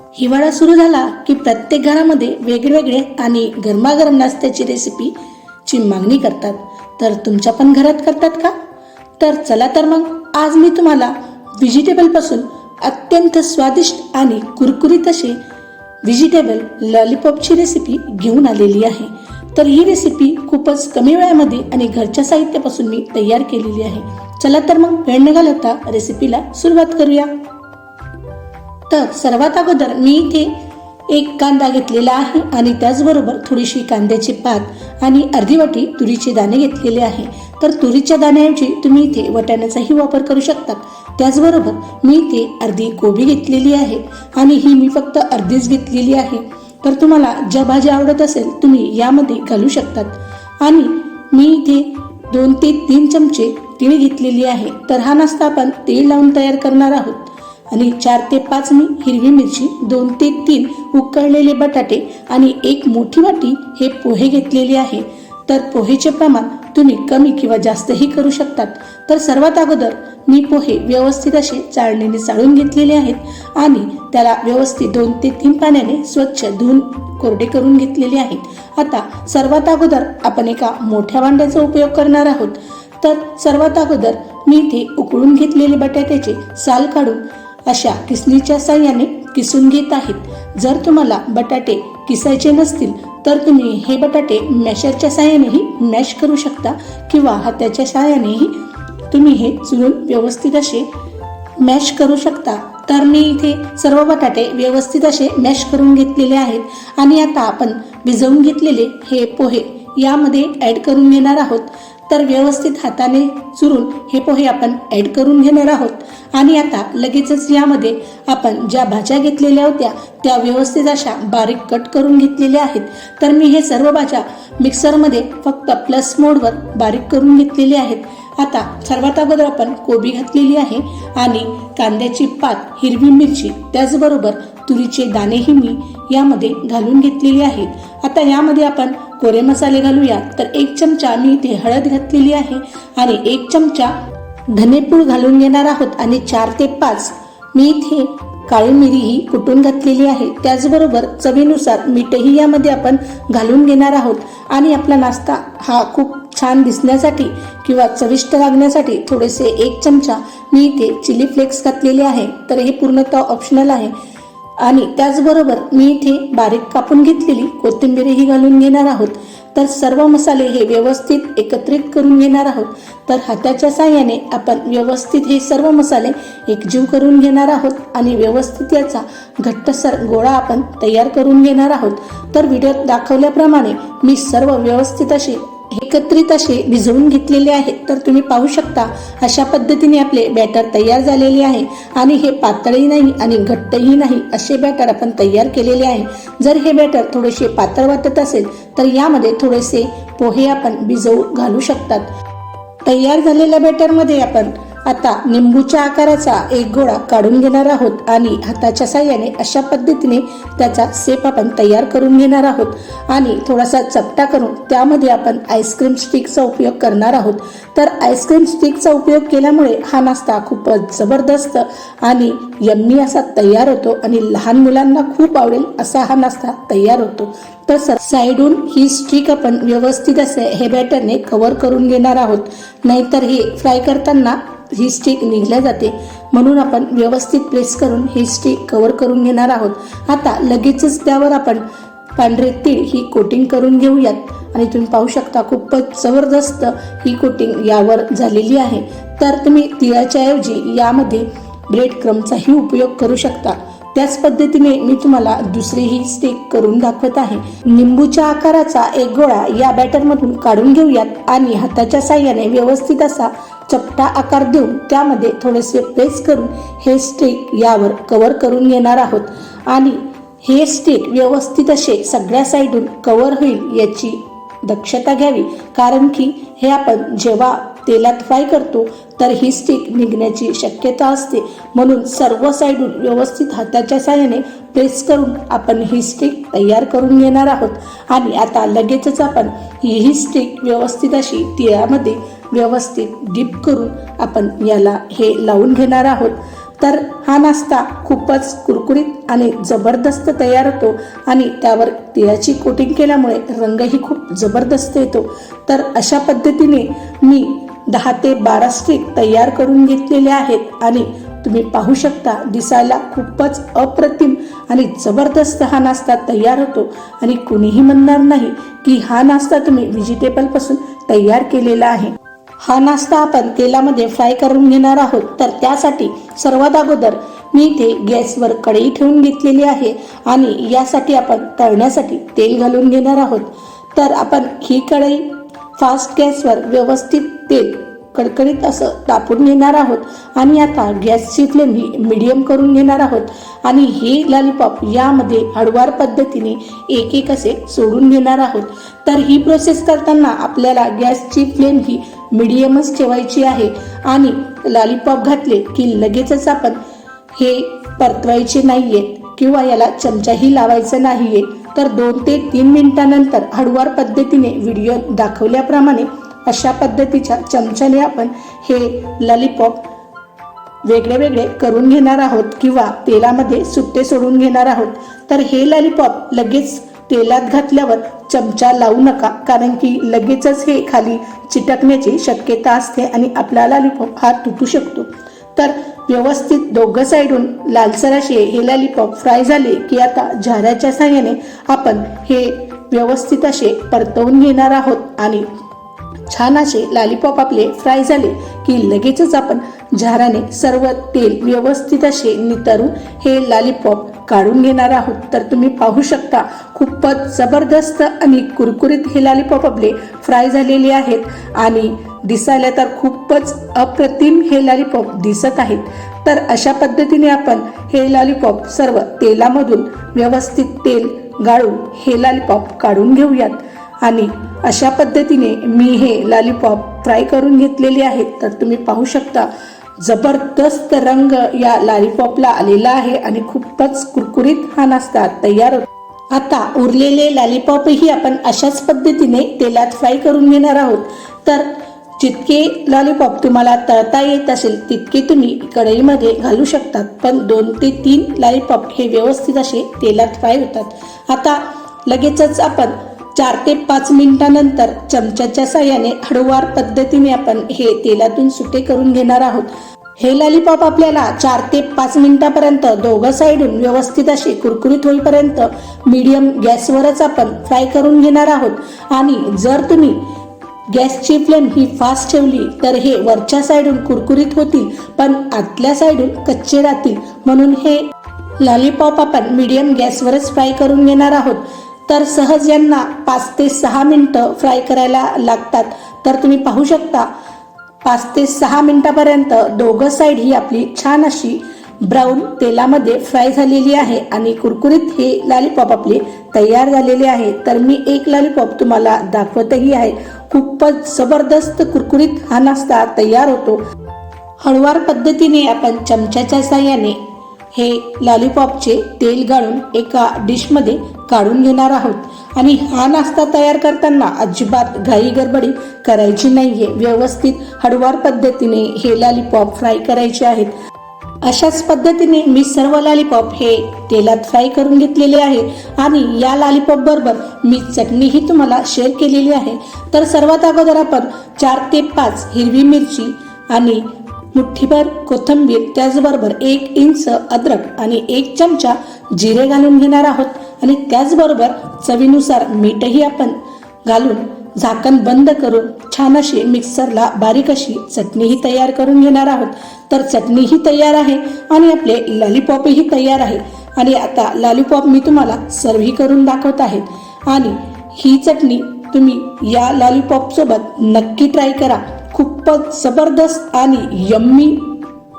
हिवाळा सुरू झाला की प्रत्येक घरामध्ये वेगवेगळे आणि गरमागरम नाश्त्याची रेसिपी ची मागणी करतात. तर तुमच्या पण घरात करतात का? तर चला तर मग आज मी तुम्हाला व्हेजिटेबलपासून अत्यंत स्वादिष्ट आणि कुरकुरीत असे व्हेजिटेबल लॉलीपॉपची रेसिपी घेऊन आलेली आहे. तर ही रेसिपी खूपच कमी वेळामध्ये आणि घरच्या साहित्यापासून मी तयार केलेली आहे. चला तर मग वेळ न घालवता रेसिपीला सुरुवात करूया. तर सर्वात अगोदर मी इथे एक कांदा घेतलेला आहे आणि त्याचबरोबर थोडीशी कांद्याची पात आणि अर्धी वाटी तुरीचे दाणे घेतलेले आहे. तर तुरीच्या दाण्याऐवजी तुम्ही इथे वाटाण्याचाही वापर करू शकता त्याचबरोबर मी इथे अर्धी कोबी घेतलेली आहे आणि ही मी फक्त अर्धीच घेतलेली आहे. तर तुम्हाला ज्या भाज्या आवडत असेल तुम्ही यामध्ये घालू शकतात. आणि मी इथे दोन ते तीन चमचे तीळ घेतलेली आहे. तर हा नाश्ता आपण तेल लावून तयार करणार आहोत. आणि चार ते पाच मी हिरवी मिरची दोन ते तीन उकळलेले बटाटे आणि एक मोठी वाटी हे पोहे घेतलेले आहे. तर पोहेचे प्रमाण तुम्ही कमी किंवा जास्तही करू शकतात. तर सर्वात अगोदर मी पोहे व्यवस्थित असे चाळणीने चाळून घेतलेले आहेत आणि त्याला व्यवस्थित दोन ते तीन पाण्याने स्वच्छ धुवून कोरडे करून घेतलेले आहेत. आता सर्वात अगोदर आपण एका मोठ्या भांड्याचा उपयोग करणार आहोत. तर सर्वात अगोदर मी इथे उकळून घेतलेले बटाट्याचे साल काढून अशा किसणीच्या साह्याने किसून घेत आहेत. जर तुम्हाला बटाटे किसायचे नसतील तर तुम्ही हे बटाटे मॅशरच्या साह्यानेही मॅश करू शकता किंवा हाताच्या साह्यानेही. तुम्ही हे चुरून व्यवस्थित असे मॅश करू शकता. तर मी इथे सर्व बटाटे व्यवस्थित असे मॅश करून घेतलेले आहेत आणि आता आपण भिजवून घेतलेले हे पोहे यामध्ये ॲड करून घेणार आहोत. तर व्यवस्थित हाताने चुरून हे पोहे आपण ॲड करून घेणार आहोत. आणि आता लगेचच यामध्ये आपण ज्या भाज्या घेतलेल्या होत्या त्या व्यवस्थित अशा बारीक कट करून घेतलेल्या आहेत. तर मी हे सर्व भाज्या मिक्सरमध्ये फक्त प्लस मोडवर बारीक करून घेतलेले आहेत. आता सर्वात अगोदर आपण कोबी घातलेली आहे आणि कांद्याची पात हिरवी मिरची त्याचबरोबर तुरीचे दाणेही मी यामध्ये घालून घेतलेले आहेत आता यामध्ये आपण कोरे मसाले घालूया. तर एक चमचा मी इथे हळद घातलेली आहे आणि एक चमचा धनेपूळ घालून घेणार आहोत आणि चार ते पाच मी इथे काळी मिरी ही कुटून घातलेली आहे. त्याचबरोबर चवीनुसार मीठही यामध्ये आपण घालून घेणार आहोत. आणि आपला नाश्ता हा खूप छान दिसण्यासाठी किंवा चविष्ट लागण्यासाठी थोडेसे एक चमचा मी इथे चिली फ्लेक्स घातलेले आहे. तर हे पूर्णतः ऑप्शनल आहे. आणि त्याचबरोबर मी इथे बारीक कापून घेतलेली कोथिंबीरही घालून घेणार आहोत. तर सर्व मसाले हे व्यवस्थित एकत्रित करून घेणार आहोत. तर हाताच्या साह्याने आपण व्यवस्थित हे सर्व मसाले एकजीव करून घेणार आहोत आणि व्यवस्थित याचा घट्टसर गोळा आपण तयार करून घेणार आहोत. तर व्हिडिओत दाखवल्याप्रमाणे मी सर्व व्यवस्थित अशी एकत्रित असे भिजवून घेतलेले आहेत तर तुम्ही पाहू शकता अशा पद्धतीने आपले बॅटर तयार झालेले आहे. आणि हे पातळही नाही आणि घट्टही नाही असे बॅटर आपण तयार केलेले आहे. जर हे बॅटर थोडेसे पातळ वाटत असेल तर यामध्ये थोडेसे पोहे आपण भिजवून घालू शकतात. तयार झालेल्या बॅटरमध्ये आपण आता निंबूच्या आकाराचा एक गोळा काढून घेणार आहोत आणि हाताच्या साह्याने अशा पद्धतीने त्याचा सेप आपण तयार करून घेणार आहोत. आणि थोडासा चपटा करून त्यामध्ये आपण आईस्क्रीम स्टिकचा उपयोग करणार आहोत. तर आईस्क्रीम स्टिकचा उपयोग केल्यामुळे हा नाश्ता खूपच जबरदस्त आणि यम्मी असा तयार होतो आणि लहान मुलांना खूप आवडेल असा हा नाश्ता तयार होतो. तसंच साईडून ही स्टिक आपण व्यवस्थित असे हे बॅटरने कव्हर करून घेणार आहोत. नाहीतर हे फ्राय करताना ही स्टिक निघल्या जाते. म्हणून आपण व्यवस्थित प्रेस करून ही स्टिक कव्हर करून घेणार आहोत. आता लगेचच त्यावर आपण पांढरे तीळ ही कोटिंग करून घेऊयात. आणि तुम्ही पाहू शकता खूपच जबरदस्त ही कोटिंग यावर झालेली आहे. तर तुम्ही तिळाच्या ऐवजी यामध्ये ब्रेड क्रमचाही उपयोग करू शकता. त्याच पद्धतीने मी तुम्हाला दुसरीही स्टिक करून दाखवत आहे. निंबूच्या आकाराचा एक गोळा या बॅटरमधून काढून घेऊयात. आणि हाताच्या साह्याने व्यवस्थित असा चपटा आकार देऊन त्यामध्ये थोडेसे प्रेस करून हे स्टिक यावर कवर करून घेणार आहोत. आणि हे स्टिक व्यवस्थित असे सगळ्या साईडून कवर होईल याची दक्षता घ्यावी. कारण की हे आपण जेव्हा तेलात फ्राय करतो तर ही स्टिक निघण्याची शक्यता असते. म्हणून सर्व साईडून व्यवस्थित हाताच्या साह्याने प्रेस करून आपण ही स्टिक तयार करून घेणार आहोत. आणि आता लगेचच आपण ही ही स्टिक व्यवस्थित अशी तिळामध्ये व्यवस्थित डीप करून आपण याला हे लावून घेणार आहोत. तर हा नाश्ता खूपच कुरकुरीत आणि जबरदस्त तयार होतो आणि त्यावर तिळाची कोटिंग केल्यामुळे रंगही खूप जबरदस्त येतो. तर अशा पद्धतीने मी दहा ते बारा स्टिक तयार करून घेतलेले आहेत आणि तुम्ही पाहू शकता दिसायला खूपच अप्रतिम आणि जबरदस्त हा नाश्ता तयार होतो. आणि कुणीही म्हणणार नाही की हा नाश्ता तुम्ही व्हेजिटेबलपासून तयार केलेला आहे. हा नाश्ता आपण तेलामध्ये फ्राय करून घेणार आहोत. तर त्यासाठी सर्वात अगोदर मी इथे गॅसवर कढई ठेवून घेतलेली आहे आणि यासाठी आपण तळण्यासाठी तेल घालून घेणार आहोत. तर आपण ही कढई फास्ट गॅसवर व्यवस्थित तेल कडकडीत असं तापून घेणार आहोत. आणि आता गॅसची फ्लेम ही मिडियम करून घेणार आहोत. आणि हे लॉलीपॉप यामध्ये हळवार पद्धतीने एक एक असे सोडून घेणार आहोत. तर ही प्रोसेस करताना आपल्याला गॅसची फ्लेम ही मिडियमच ठेवायची आहे. आणि लॉलीपॉप घातले की लगेचच आपण हे परतवायचे नाहीयेत किंवा याला चमचाही लावायचा नाहीये. तर दोन ते तीन मिनिटानंतर हळुवार पद्धतीने व्हिडिओ दाखवल्याप्रमाणे अशा पद्धतीच्या चमच्याने आपण हे लॉलीपॉप वेगळे वेगळे करून घेणार आहोत किंवा तेलामध्ये सुट्टे सोडून घेणार आहोत. तर हे लॉलीपॉप लगेच तेलात घातल्यावर चमचा लावू नका कारण की लगेचच हे खाली चिटकण्याची शक्यता असते आणि आपला लॉलीपॉप हा तुटू शकतो. तर व्यवस्थित दोघं साईडून लालसर असे हे लॉलीपॉप फ्राय झाले की आता झाऱ्याच्या साह्याने आपण हे व्यवस्थित असे परतवून घेणार आहोत आणि छान असे लॉलीपॉप आपले फ्राय झाले की लगेचच आपण झाराने सर्व तेल व्यवस्थित असे नितरून हे लॉलीपॉप काढून घेणार आहोत. तर तुम्ही पाहू शकता खूपच जबरदस्त आणि कुरकुरीत हे लॉलीपॉप आपले फ्राय झालेले आहेत आणि दिसायला तर खूपच अप्रतिम हे लॉलीपॉप दिसत आहेत. तर अशा पद्धतीने आपण हे लॉलीपॉप सर्व तेलामधून व्यवस्थित तेल गाळून हे लॉलीपॉप काढून घेऊयात. आणि अशा पद्धतीने मी हे लॉलीपॉप फ्राय करून घेतलेले आहेत. तर तुम्ही पाहू शकता जबरदस्त रंग या लॉलीपॉपला आलेला आहे आणि खूपच कुरकुरीत हा नाश्ता तयार होतो. आता उरलेले लॉलीपॉपही आपण अशाच पद्धतीने तेलात फ्राय करून घेणार आहोत. तर जितके लॉलीपॉप तुम्हाला तळता येत असेल तितके तुम्ही कढईमध्ये घालू शकतात. पण दोन ते तीन लॉलीपॉप हे व्यवस्थित असे तेलात फ्राय होतात. आता लगेचच आपण चार ते पाच मिनिटानंतर चमच्याच्या साह्याने हळूवार पद्धतीने आपण हे तेलातून सुटे करून घेणार आहोत. हे लॉलीपॉप आपल्याला चार ते पाच मिनिटापर्यंत दोघं साईडून व्यवस्थित अशी कुरकुरीत होईपर्यंत मीडियम गॅसवरच आपण फ्राय करून घेणार आहोत. आणि जर तुम्ही गॅसची फ्लेम ही फास्ट ठेवली तर हे वरच्या साईडून कुरकुरीत होतील पण आतल्या साईडून कच्चे राहतील. म्हणून हे लॉलीपॉप आपण मीडियम गॅसवरच फ्राय करून घेणार आहोत. तर सहज यांना पाच ते सहा मिनटं फ्राय करायला लागतात. तर तुम्ही पाहू शकता पाच ते सहा मिनटापर्यंत दोघं साईड ही आपली छान अशी ब्राऊन तेलामध्ये फ्राय झालेली आहे आणि कुरकुरीत हे लॉलीपॉप आपले तयार झालेले आहे. तर मी एक लॉलीपॉप तुम्हाला दाखवतही आहे. खूपच जबरदस्त कुरकुरीत हा नाश्ता तयार होतो. हळुवार पद्धतीने आपण चमच्याच्या साह्याने हे लॉलीपॉपचे तेल गाळून एका डिशमध्ये काढून घेणार आहोत. आणि हा नाश्ता तयार करताना अजिबात घाई गडबडी करायची नाहीये. व्यवस्थित हळुवार पद्धतीने हे लॉलीपॉप फ्राय करायचे आहेत. अशाच पद्धतीने मी सर्व लॉलीपॉप हे तेलात फ्राय करून घेतलेले आहे. आणि या लॉलीपॉप बरोबर मी चटणीही तुम्हाला शेअर केलेली आहे. तर सर्वात अगोदर आपण चार ते पाच हिरवी मिरची आणि मुठ्ठीभर कोथिंबीर त्याचबरोबर एक इंच अद्रक आणि एक चमचा जिरे घालून घेणार आहोत. आणि त्याचबरोबर चवीनुसार मीठही आपण घालून झाकण बंद करून छान अशी मिक्सरला बारीक अशी चटणीही तयार करून घेणार आहोत. तर चटणीही तयार आहे आणि आपले लॉलीपॉपही तयार आहे. आणि आता लॉलीपॉप मी तुम्हाला सर्व्ही करून दाखवत आहे. आणि ही चटणी तुम्ही या लॉलीपॉपसोबत नक्की ट्राय करा. खूपच जबरदस्त आणि यम्मी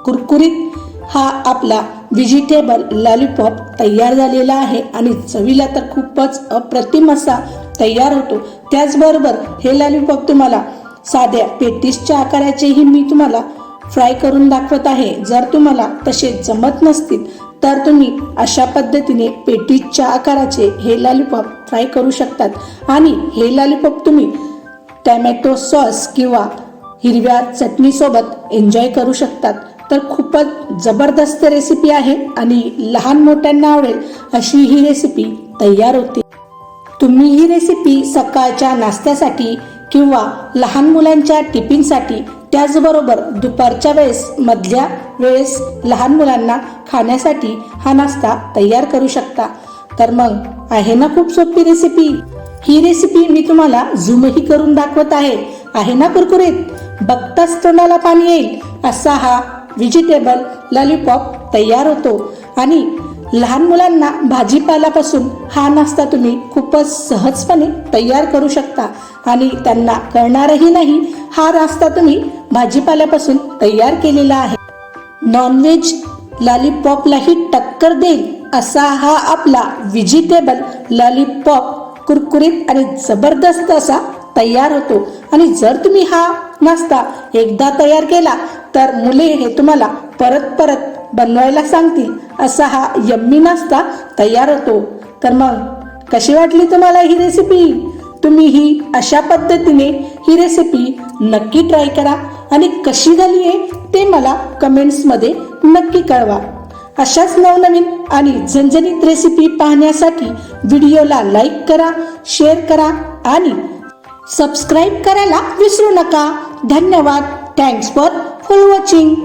कुरकुरीत हा आपला व्हेजिटेबल लॉलीपॉप तयार झालेला आहे आणि चवीला तर खूपच अप्रतिम असा तयार होतो. त्याचबरोबर हे लॉलीपॉप तुम्हाला साध्या पेटीसच्या आकाराचेही मी तुम्हाला फ्राय करून दाखवत आहे. जर तुम्हाला तसे जमत नसतील तर तुम्ही अशा पद्धतीने पेटीसच्या आकाराचे हे लॉलीपॉप फ्राय करू शकतात. आणि हे लॉलीपॉप तुम्ही टॅमॅटो सॉस किंवा हिरव्या चटणीसोबत एन्जॉय करू शकतात. तर खूपच जबरदस्त रेसिपी आहे आणि लहान मोठ्यांना आवडेल अशी ही रेसिपी तयार होते. तुम्ही ही रेसिपी सकाळच्या नाश्त्यासाठी किंवा लहान मुलांच्या टिफिनसाठी त्याचबरोबर दुपारच्या वेळेस मधल्या वेळेस लहान मुलांना खाण्यासाठी हा नाश्ता तयार करू शकता. तर मग आहे ना खूप सोपी रेसिपी ही रेसिपी मी तुम्हाला झूमही करून दाखवत आहे. आहे ना कुरकुरीत? बघताच तोंडाला पाणी येईल. असा हा व्हेजिटेबल लॉलीपॉप तयार होतो. आणि लहान मुलांना भाजीपाल्यापासून हा नाश्ता तुम्ही खूपच सहजपणे तयार करू शकता. आणि त्यांना कळणारही नाही हा नाश्ता तुम्ही भाजीपाल्यापासून तयार केलेला आहे. नॉनव्हेज लॉलीपॉपलाही टक्कर देईल असा हा आपला व्हिजिटेबल लॉलीपॉप कुरकुरीत आणि जबरदस्त असा तयार होतो. आणि जर तुम्ही हा नाश्ता एकदा तयार केला तर मुले हे तुम्हाला परत परत बनवायला सांगतील. असा हा यम्मी नाश्ता तयार होतो. तर मग कशी वाटली तुम्हाला ही रेसिपी तुम्ही ही अशा पद्धतीने ही रेसिपी नक्की ट्राय करा आणि कशी झाली आहे ते मला कमेंट्समध्ये नक्की कळवा. अशाच नवनवीन आणि झणझणीत रेसिपी पाहण्यासाठी व्हिडिओला लाईक करा शेअर करा आणि सबस्क्राईब करायला विसरू नका. धन्यवाद. Thanks for full watching